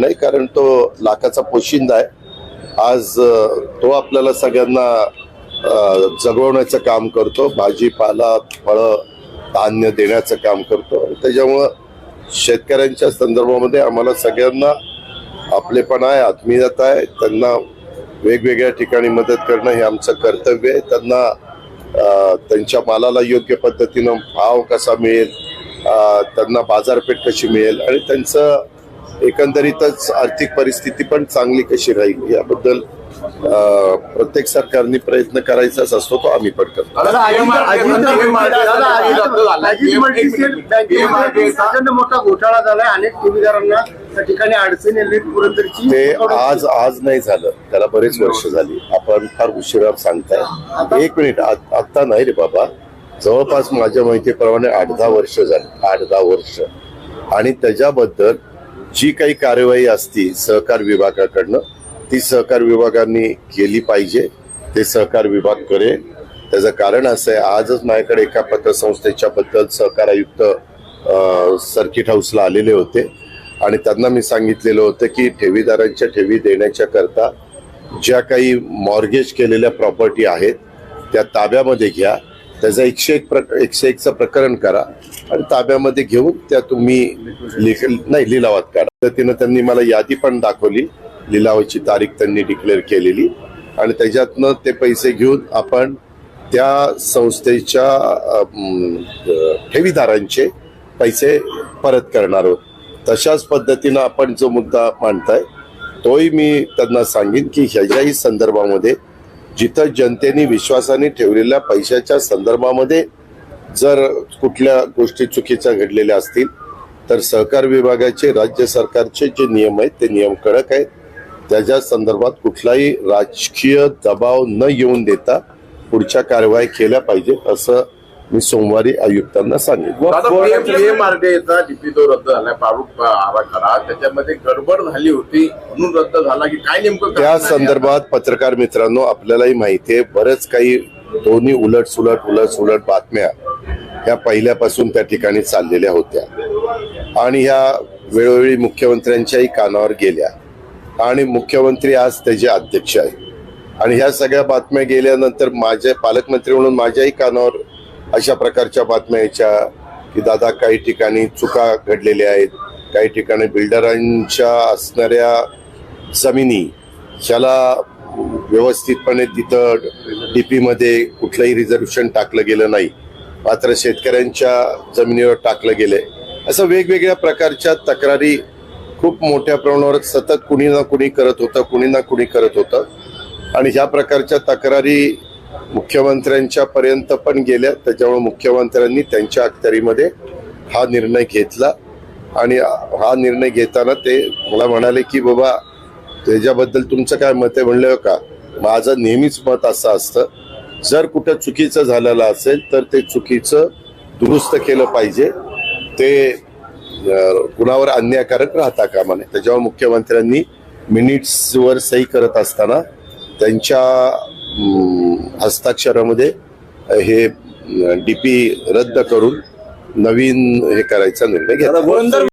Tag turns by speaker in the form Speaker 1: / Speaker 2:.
Speaker 1: नाही कारण तो लाखाचा पोशिंदा आहे. आज तो आपल्याला सगळ्यांना जगवण्याचं काम करतो. भाजीपाला फळं धान्य देण्याचं काम करतो. त्याच्यामुळं शेतकऱ्यांच्या संदर्भामध्ये आम्हाला सगळ्यांना आपलेपण आहे आत्मीयता आहे. त्यांना वेगवेगळ्या ठिकाणी मदत करणं हे आमचं कर्तव्य आहे. त्यांना त्यांच्या मालाला योग्य पद्धतीनं भाव कसा मिळेल त्यांना बाजारपेठ कशी मिळेल आणि त्यांचं एकंदरीतच आर्थिक परिस्थिती पण चांगली कशी राहील याबद्दल प्रत्येक सरकारने प्रयत्न करायचाच असतो तो आम्ही पण करतो.
Speaker 2: मोठा घोटाळा झालाय. अनेक ठेवीदारांना त्या ठिकाणी अडचणी
Speaker 1: ते आज आज नाही झालं. त्याला बरेच वर्ष झाली. आपण फार उशिरा सांगताय. एक मिनिट. आता नाही रे बाबा. जवळपास माझ्या माहितीप्रमाणे आठ दहा वर्ष झाली. आठ दहा वर्ष. आणि त्याच्याबद्दल जी काही कार्यवाही असती सहकार विभागाकडनं ती सहकार विभागाने केली पाहिजे ते सहकार विभाग करेल. त्याचं कारण असं आहे आजच माझ्याकडे एका पत्रसंस्थेच्या बद्दल सहकार आयुक्त सर्किट हाऊसला आलेले होते. आणि त्यांना मी सांगितलेलं होतं की ठेवीदारांच्या ठेवी देण्याच्या करता ज्या काही मॉर्गेज केलेल्या प्रॉपर्टी आहेत त्या ताब्यामध्ये घ्या. त्याचं एकशे एक प्रक एकशे एकचं प्रकरण करा. आणि ताब्यामध्ये घेऊन त्या तुम्ही लिख नाही लिलावात काढा. पद्धतीनं त्यांनी मला यादी पण दाखवली. लिलावाची तारीख त्यांनी डिक्लेअर केलेली. आणि त्याच्यातनं ते पैसे घेऊन आपण त्या संस्थेच्या ठेवीदारांचे पैसे परत करणार आहोत. तशाच पद्धतीनं आपण जो मुद्दा मांडताय तोही मी त्यांना सांगेन की ह्याच्याही संदर्भामध्ये जिथं जनतेने विश्वासाने ठेवलेल्या पैशाच्या संदर्भामध्ये जर कुठल्या गोष्टी चुकीच्या घडलेल्या असतील तर सहकार विभागाचे राज्य सरकारचे जे नियम आहेत ते नियम कडक आहेत. त्याच्या संदर्भात कुठलाही राजकीय दबाव न येऊन देता पुढच्या कारवाई केल्या पाहिजेत असं मी सोमवारी आयुक्तांना सांगितलं.
Speaker 3: दादा पीएमआरडीचा डीपी तो रद्द झालाय प्रारूप आराखडा त्याच्यामध्ये गडबड झाली होती म्हणून रद्द झाला की काय नेमकं
Speaker 1: त्या? संदर्भात पत्रकार मित्रांनो आपल्यालाही माहिती आहे बरेच काही दोन्ही उलट सुलट उलट सुलट बातम्या ह्या पहिल्यापासून त्या ठिकाणी चाललेल्या होत्या. आणि ह्या वेळोवेळी मुख्यमंत्र्यांच्याही कानावर गेल्या. आणि मुख्यमंत्री आज त्याचे अध्यक्ष आहे आणि ह्या सगळ्या बातम्या गेल्यानंतर माझे पालकमंत्री म्हणून माझ्याही कानावर अशा प्रकारच्या बातम्या यायच्या की दादा काही ठिकाणी चुका घडलेल्या आहेत. काही ठिकाणी बिल्डरांच्या असणाऱ्या जमिनी ज्याला व्यवस्थितपणे तिथं डी पीमध्ये कुठलंही रिझर्वेशन टाकलं गेलं नाही. मात्र शेतकऱ्यांच्या जमिनीवर टाकलं गेलंय असं वेगवेगळ्या प्रकारच्या तक्रारी खूप मोठ्या प्रमाणावर सतत कुणी ना कुणी करत होतं कुणी ना कुणी करत होतं. आणि ह्या प्रकारच्या तक्रारी मुख्यमंत्र्यांच्या पर्यंत पण गेल्या. त्याच्यामुळे मुख्यमंत्र्यांनी त्यांच्या अखत्यारीमध्ये हा निर्णय घेतला. आणि हा निर्णय घेताना ते मला म्हणाले की बाबा त्याच्याबद्दल तुमचं काय मत आहे? म्हणलं का? माझं नेहमीच मत असं असतं जर कुठं चुकीचं झालेलं असेल तर ते चुकीचं दुरुस्त केलं पाहिजे. ते कुणावर अन्यायकारक राहता कामा नये. त्याच्यावर मुख्यमंत्र्यांनी मिनिट्सवर सही करत असताना त्यांच्या हस्ताक्षरामध्ये हे डीपी रद्द करून नवीन हे करायचा निर्णय घेतला.